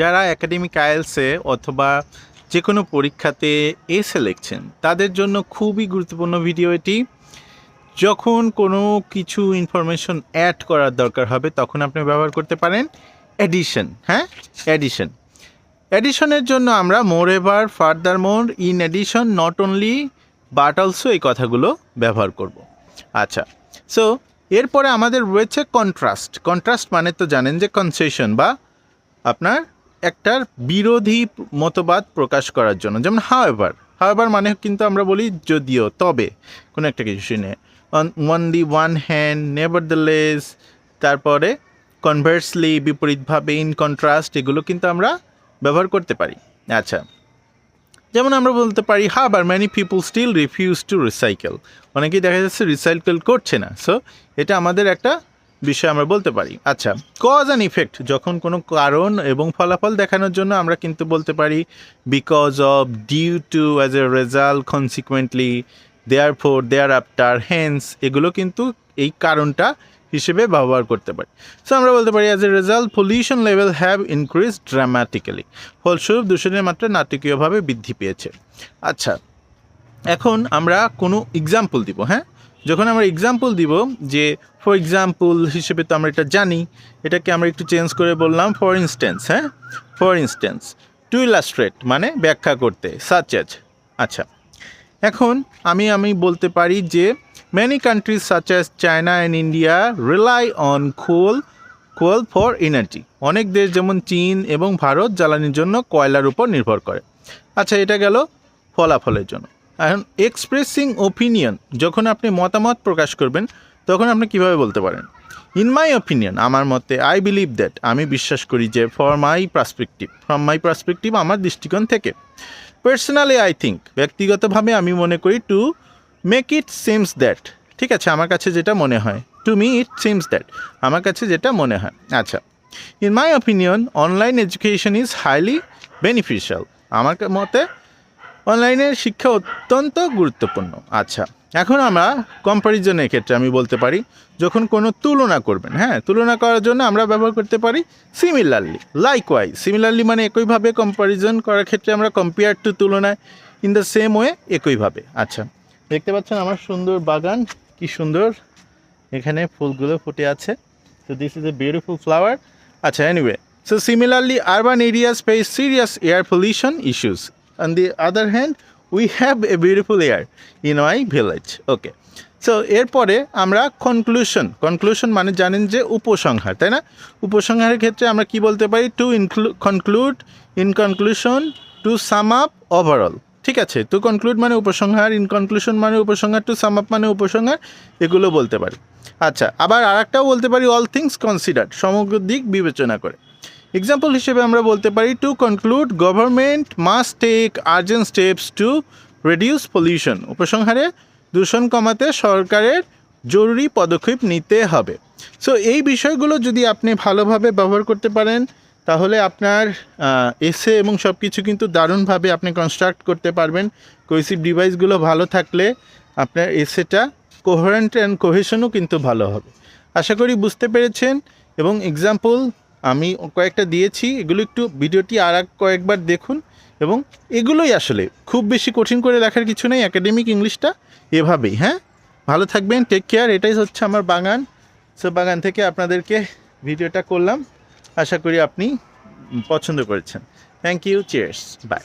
যারা একাডেমিক আইএলসে অথবা যে কোনো পরীক্ষাতে এসে লিখছেন, তাদের জন্য খুবই গুরুত্বপূর্ণ ভিডিও এটি। যখন কোনো কিছু ইনফরমেশন অ্যাড করার দরকার হবে, তখন আপনি ব্যবহার করতে পারেন এডিশন হ্যাঁ? এডিশন এডিশনের জন্য আমরা moreover furthermore in addition not only but also এই কথাগুলো ব্যবহার করব। আচ্ছা সো এরপরে আমাদের রয়েছে কন্ট্রাস্ট কন্ট্রাস্ট মানে তো জানেন যে কনসেশন বা আপনার একটার বিরোধী মতবাদ প্রকাশ করার জন্য। যেমন হাওয়েভার হাওয়েভার মানে কিন্তু আমরা বলি যদিও, তবে, কোনো একটা কিছু শুনে। On the one hand nevertheless তারপরে কনভার্সলি বিপরীতভাবে ইন কন্ট্রাস্ট এগুলো কিন্তু আমরা ব্যবহার করতে পারি। আচ্ছা যেমন আমরা বলতে পারি however many people still refuse to recycle অনেকেই দেখা যাচ্ছে রিসাইকেল করছে না। সো এটা আমাদের একটা বিষয় আমরা বলতে পারি। আচ্ছা কজ অ্যান্ড ইফেক্ট যখন কোনো কারণ এবং ফলাফল দেখানোর জন্য আমরা কিন্তু বলতে পারি because of due to as a result consequently therefore thereafter hence এগুলো কিন্তু এই কারণটা হিসেবে ব্যবহার করতে পারি। সো আমরা বলতে পারি as a result pollution level have increase dramatically ফলস্বরূপ দূষণের মাত্রা নাটকীয়ভাবে বৃদ্ধি পেয়েছে। আচ্ছা এখন আমরা কোনো এক্সাম্পল দিব হ্যাঁ? যখন আমরা এক্সাম্পল দিব যে ফর এক্সাম্পল হিসেবে তো আমরা এটা জানি, এটাকে আমরা একটু চেঞ্জ করে বললাম ফর ইনস্ট্যান্স হ্যাঁ? ফর ইনস্ট্যান্স টু ইলাস্ট্রেট মানে ব্যাখ্যা করতে সাচ এজ আচ্ছা। এখন আমি আমি বলতে পারি যে many countries such as China and India rely on coal coal for energy অনেক দেশ যেমন চীন এবং ভারত জ্বালানির জন্য কয়লার উপর নির্ভর করে। আচ্ছা এটা গেল ফলাফলের জন্য। এখন এক্সপ্রেসিং ওপিনিয়ন যখন আপনি মতামত প্রকাশ করবেন, তখন আপনি কীভাবে বলতে পারেন? ইন মাই ওপিনিয়ন আমার মতে আই বিলিভ দ্যাট আমি বিশ্বাস করি যে for my perspective from my perspective আমার দৃষ্টিকোণ থেকে। পার্সোনালি আই থিঙ্ক ব্যক্তিগতভাবে আমি মনে করি to make it seems that ঠিক আছে, আমার কাছে যেটা মনে হয় to me it seems that আমার কাছে যেটা মনে হয়। আচ্ছা in my opinion online education is highly beneficial আমার মতে অনলাইনের শিক্ষা অত্যন্ত গুরুত্বপূর্ণ। আচ্ছা এখন আমরা কম্প্যারিজনের ক্ষেত্রে আমি বলতে পারি, যখন কোনো তুলনা করবেন হ্যাঁ তুলনা করার জন্য আমরা ব্যবহার করতে পারি সিমিলারলি লাইকওয়াইজ সিমিলারলি মানে একইভাবে কম্প্যারিজন করার ক্ষেত্রে আমরা কম্পেয়ার টু তুলনায় ইন দ্য সেম ওয়ে একইভাবে। আচ্ছা দেখতে পাচ্ছেন আমার সুন্দর বাগান, কি সুন্দর, এখানে ফুলগুলো ফুটে আছে। তো this is a beautiful flower আচ্ছা anyway so similarly urban areas face serious air pollution issues on the other hand we have a beautiful air in my village okay so এরপরে আমরা কনক্লুশন কনক্লুশন মানে জানেন যে উপসংহার, তাই না? উপসংহারের ক্ষেত্রে আমরা কি বলতে পারি? To include conclude in conclusion to sum up overall ঠিক আছে? টু কনক্লুড মানে উপসংহার ইন কনক্লুশন মানে উপসংহার টু সাম আপ মানে উপসংহার, এগুলো বলতে পারি। আচ্ছা আবার আর বলতে পারি অল থিংস কনসিডার সমগ্র দিক বিবেচনা করে। এক্সাম্পল হিসেবে আমরা বলতে পারি to conclude government must take urgent steps to reduce pollution উপসংহারে, দূষণ কমাতে সরকারের জরুরি পদক্ষেপ নিতে হবে। সো এই বিষয়গুলো যদি আপনি ভালোভাবে ব্যবহার করতে পারেন, তাহলে আপনার এসে এবং সব কিছু কিন্তু দারুণভাবে আপনি কনস্ট্রাক্ট করতে পারবেন। কোয়েসিভ ডিভাইসগুলো ভালো থাকলে আপনার এসেটা কোহারেন্ট অ্যান্ড কোহেশনও কিন্তু ভালো হবে। আশা করি বুঝতে পেরেছেন এবং এক্সাম্পল আমি কয়েকটা দিয়েছি, এগুলো একটু ভিডিওটি আর কয়েকবার দেখুন এবং এগুলোই আসলে খুব বেশি কঠিন করে লেখার কিছু নেই অ্যাকাডেমিক ইংলিশটা এভাবেই হ্যাঁ? ভালো থাকবেন টেক কেয়ার এটাই হচ্ছে আমার বাগান। সো বাগান থেকে আপনাদেরকে ভিডিওটা করলাম। আশা করি আপনি পছন্দ করেছেন। Thank you chairs by